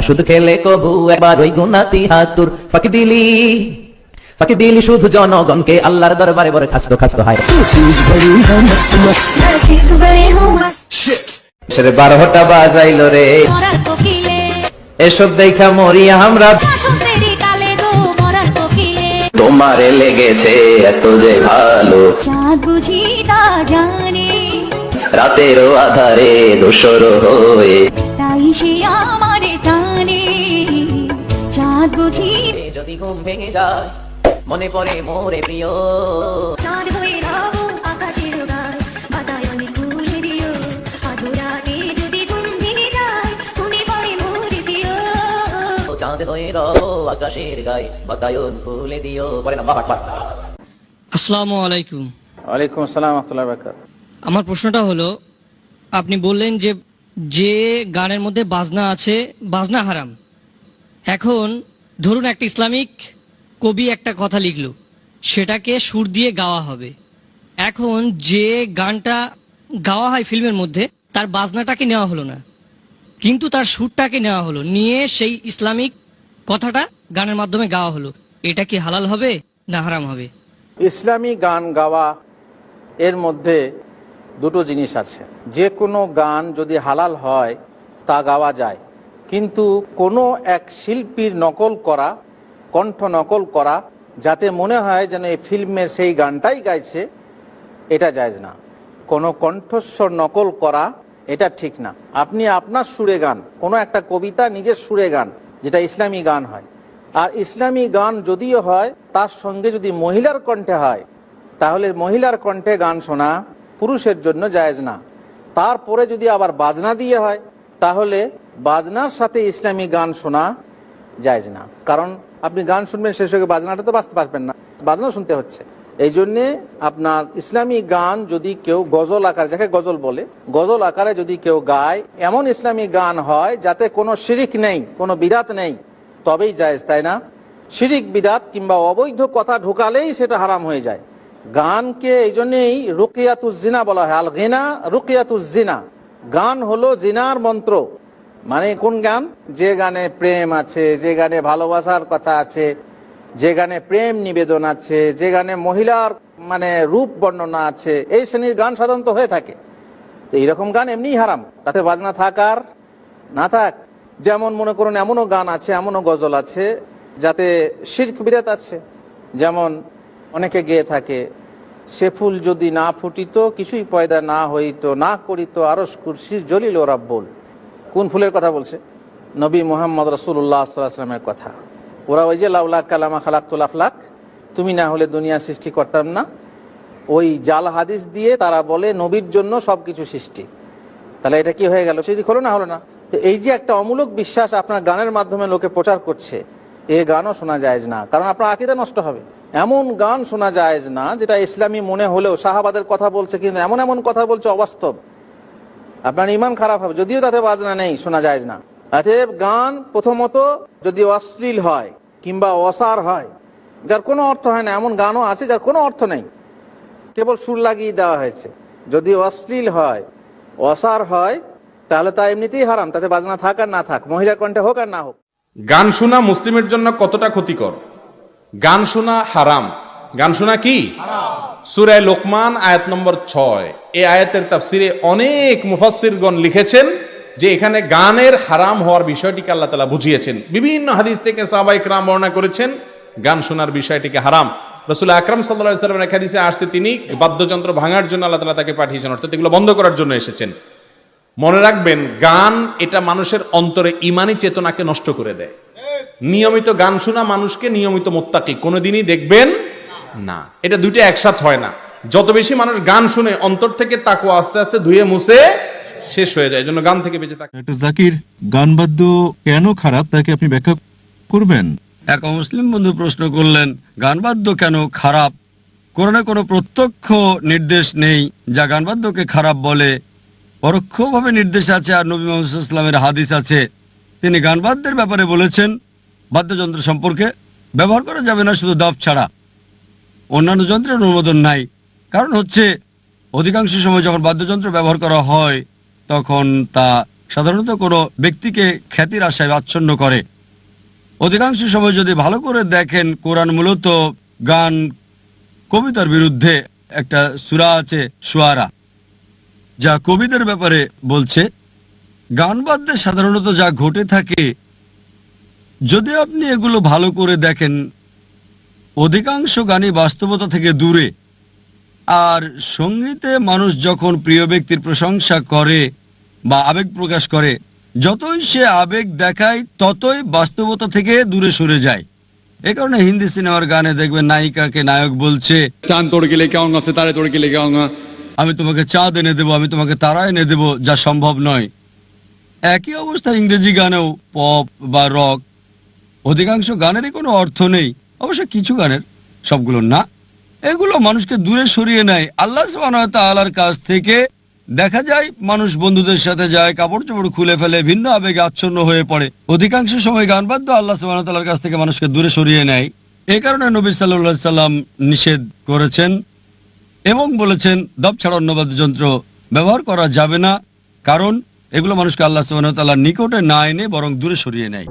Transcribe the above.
শুধু খেলে কবু একবার ওই গুণাতি হাতুর ফাঁকি দিলি ফাঁকি দিলি শুধু জনগণকে আল্লাহর দরবারে বরে খাস্ত খাস্ত হায়। বারোটা বাজাইল রে। এসব দেখা মরি আমরা। তোমারে লেগেছে এত যে ভালো। রাতেরও আধারে দোসর হয়ে। তাই সে আমার বুঝি। যদি ঘুম ভেঙে যায় মনে পড়ে মোরে প্রিয়। চাঁদ হয়ে আকাশের গায় বাতায়নে খুলে দিও। আধুরাতে যদি ঘুম ভেঙে যায় পড়ে মোরে দিও চাঁদ হয়ে রব আকাশের গায়ে বাতায়ন খুলে দিও। পরে না বাবা আসসালামু আলাইকুম। ওয়ালাইকুম আসসালাম আমার প্রশ্নটা হলো আপনি বললেন যে যে গানের মধ্যে বাজনা আছে বাজনা হারাম। এখন ধরুন একটা ইসলামিক কবি একটা কথা লিখলো, সেটাকে সুর দিয়ে গাওয়া হবে। এখন যে গানটা গাওয়া হয় ফিল্মের মধ্যে, তার বাজনাটাকে নেওয়া হলো না। কিন্তু তার সুরটাকে নেওয়া হলো, নিয়ে সেই ইসলামিক কথাটা গানের মাধ্যমে গাওয়া হলো। এটা কি হালাল হবে না হারাম হবে? ইসলামী গান গাওয়া এর মধ্যে দুটো জিনিস আছে। যে কোনো গান যদি হালাল হয়, তা গাওয়া যায়। কিন্তু কোনো এক শিল্পীর নকল করা, কণ্ঠ নকল করা, যাতে মনে হয় যেন এই ফিল্মের সেই গানটাই গাইছে, এটা জায়জ না। কোনো কণ্ঠস্বর নকল করা, এটা ঠিক না। আপনি আপনার সুরে গান, কোনো একটা কবিতা নিজের সুরে গান, যেটা ইসলামী গান হয়। আর ইসলামী গান যদিও হয়, তার সঙ্গে যদি মহিলার কণ্ঠে হয়, তাহলে মহিলার কণ্ঠে গান শোনা পুরুষের জন্য জায়েজ না। তারপরে যদি আবার বাজনা দিয়ে হয়, তাহলে বাজনার সাথে ইসলামী গান শোনা যায় না। কারণ আপনি গান শুনবেন, শেষ হয়ে বাজনাটা তো বাঁচতে পারবেন না। বাজনা শুনতে হচ্ছে। এই জন্যে আপনার ইসলামী গান যদি কেউ গজল আকার, যাকে গজল বলে, গজল আকারে যদি কেউ গায়, এমন ইসলামী গান হয় যাতে কোনো শিরিক নেই, কোনো বিরাত নেই, তবেই জায়েজ, তাই না? শিরিক, বিদাত কিংবা অবৈধ কথা ঢুকালেই সেটা হারাম হয়ে যায়। গানকে এই জন্যেই রুকিয়াতুজিনা বলা হয়। আল গিনা রুকিয়াতুজিনা গান হলো জিনার মন্ত্র। মানে কোন গান? যে গানে প্রেম আছে, যে গানে ভালোবাসার কথা আছে, যে গানে প্রেম নিবেদন আছে, যে গানে মহিলার মানে রূপ বর্ণনা আছে, এই শ্রেণির গান সাধারণত হয়ে থাকে। তো এইরকম গান এমনিই হারাম। তাতে বাজনা থাক আর না থাক। যেমন মনে করুন এমনও গান আছে, এমনও গজল আছে, যাতে শির্ক বিরাত আছে। যেমন অনেকে গেয়ে থাকে, সে ফুল যদি না ফুটিত, কিছুই পয়দা না হইতো, না করিত আরস কুরসি জলিল ও রাব্বুল। কোন ফুলের কথা বলছে? নবী মোহাম্মদ রসুল্লাহ আসলামের কথা। ওরা ওই যে লাউলাক কালামা খালাকুল আফলাক তুমি না হলে দুনিয়া সৃষ্টি করতাম না। ওই জাল হাদিস দিয়ে তারা বলে, নবীর জন্য সব কিছু সৃষ্টি। তাহলে এটা কি হয়ে গেল? সেটি হলো না হলো না। তো এই যে একটা অমূলক বিশ্বাস আপনার গানের মাধ্যমে লোকে প্রচার করছে, এ গানও শোনা যায় না। কারণ আপনার আকিদা নষ্ট হবে। এমন গান শোনা যায় না যেটা ইসলামী মনে হলেও শাহাবাদের কথা বলছে, কিন্তু এমন এমন কথা বলছে অবাস্তব। আপনার ইমান খারাপ হবে যদিও তাতে বাজনা নেই শোনা যায় না। অতএব গান প্রথমত যদি অশ্লীল হয় কিংবা অসার হয় যার কোনো অর্থ হয় না এমন গানও আছে যার কোনো অর্থ নেই। কেবল সুর লাগিয়ে দেওয়া হয়েছে। যদি অশ্লীল হয় অসার হয় তাহলে তা এমনিতেই হারাম তাতে বাজনা থাক আর না থাক মহিলা কণ্ঠে হোক আর না হোক। গান শোনা মুসলিমের জন্য কতটা ক্ষতিকর? গান শোনা হারাম। গান শোনা কি? সুরায় লোকমান, আয়াত নম্বর ছয়। এ আয়াতের তাফসিরে অনেক মুফাসসিরগণ লিখেছেন যে এখানে গানের হারাম হওয়ার বিষয়টিকে আল্লাহ তালা বুঝিয়েছেন। বিভিন্ন হাদিস থেকে সাহাবাইক রাম বর্ণনা করেছেন, গান শোনার বিষয়টিকে হারাম। রসুল আকরাম সাল্লাহ সাল্লামের এক আসছে, তিনি বাদ্যযন্ত্র ভাঙার জন্য আল্লাহ তালা তাকে পাঠিয়েছেন, অর্থাৎ এগুলো বন্ধ করার জন্য এসেছেন। মনে রাখবেন, গান এটা মানুষের অন্তরে ইমানি চেতনাকে নষ্ট করে দেয়। নিয়মিত গান শোনা মানুষকে নিয়মিত মোত্তাকি। কোনোদিনই দেখবেন না। এটা দুইটা একসাথ হয় না। যত বেশি মানুষ গান শুনে অন্তর থেকে তাকে আস্তে আস্তে ধুয়ে মুছে শেষ হয়ে যায়। জন্য গান থেকে বেঁচে থাকে। ডক্টর জাকির গান বাদ্য কেন খারাপ তাকে আপনি ব্যাখ্যা করবেন? এক মুসলিম বন্ধু প্রশ্ন করলেন গান বাদ্য কেন খারাপ? কোরআনে কোনো প্রত্যক্ষ নির্দেশ নেই যা গান বাদ্যকে খারাপ বলে। পরোক্ষভাবে নির্দেশ আছে আর নবী মোহাম্মদ ইসলামের হাদিস আছে। তিনি গান বাদ্যের ব্যাপারে বলেছেন বাদ্যযন্ত্র সম্পর্কে ব্যবহার করা যাবে না শুধু দাব ছাড়া। অন্যান্য যন্ত্রের অনুমোদন নাই। কারণ হচ্ছে, অধিকাংশ সময় যখন বাদ্যযন্ত্র ব্যবহার করা হয়, তখন তা সাধারণত কোনো ব্যক্তিকে খ্যাতির আশায় আচ্ছন্ন করে। অধিকাংশ সময় যদি ভালো করে দেখেন, কোরআন মূলত গান, কবিতার বিরুদ্ধে একটা সুরা আছে, সুয়ারা, যা কবিদের ব্যাপারে বলছে, গান বাদ্যে সাধারণত যা ঘটে থাকে, যদি আপনি এগুলো ভালো করে দেখেন অধিকাংশ গানই বাস্তবতা থেকে দূরে। আর সঙ্গীতে মানুষ যখন প্রিয় ব্যক্তির প্রশংসা করে বা আবেগ প্রকাশ করে যতই সে আবেগ দেখায় ততই বাস্তবতা থেকে দূরে সরে যায়। এ কারণে হিন্দি সিনেমার গানে দেখবেন নায়িকাকে নায়ক বলছে চাঁদ তোড়কে লেখা অঙ্গা সে তারে লেখা আমি তোমাকে চাঁদ এনে দেবো আমি তোমাকে তারা এনে দেবো যা সম্ভব নয়। একই অবস্থা ইংরেজি গানেও পপ বা রক অধিকাংশ গানেরই কোনো অর্থ নেই। অবশ্য কিছু গানের, সবগুলো না। এগুলো মানুষকে দূরে সরিয়ে নেয়। আল্লাহ তাআলার কাছ থেকে দেখা যায়, মানুষ বন্ধুদের সাথে যায় কাপড় চোপড় খুলে ফেলে, ভিন্ন আবেগে আচ্ছন্ন হয়ে পড়ে। অধিকাংশ সময় গান বাদ্য আল্লাহ তাআলার কাছ থেকে মানুষকে দূরে সরিয়ে নেয়। এই কারণে নবী সাল্লাহ সাল্লাম নিষেধ করেছেন এবং বলেছেন দব ছাড়া অন্য বাদ্যযন্ত্র ব্যবহার করা যাবে না। কারণ এগুলো মানুষকে আল্লাহ ওয়া নিকটে না এনে বরং দূরে সরিয়ে নেয়।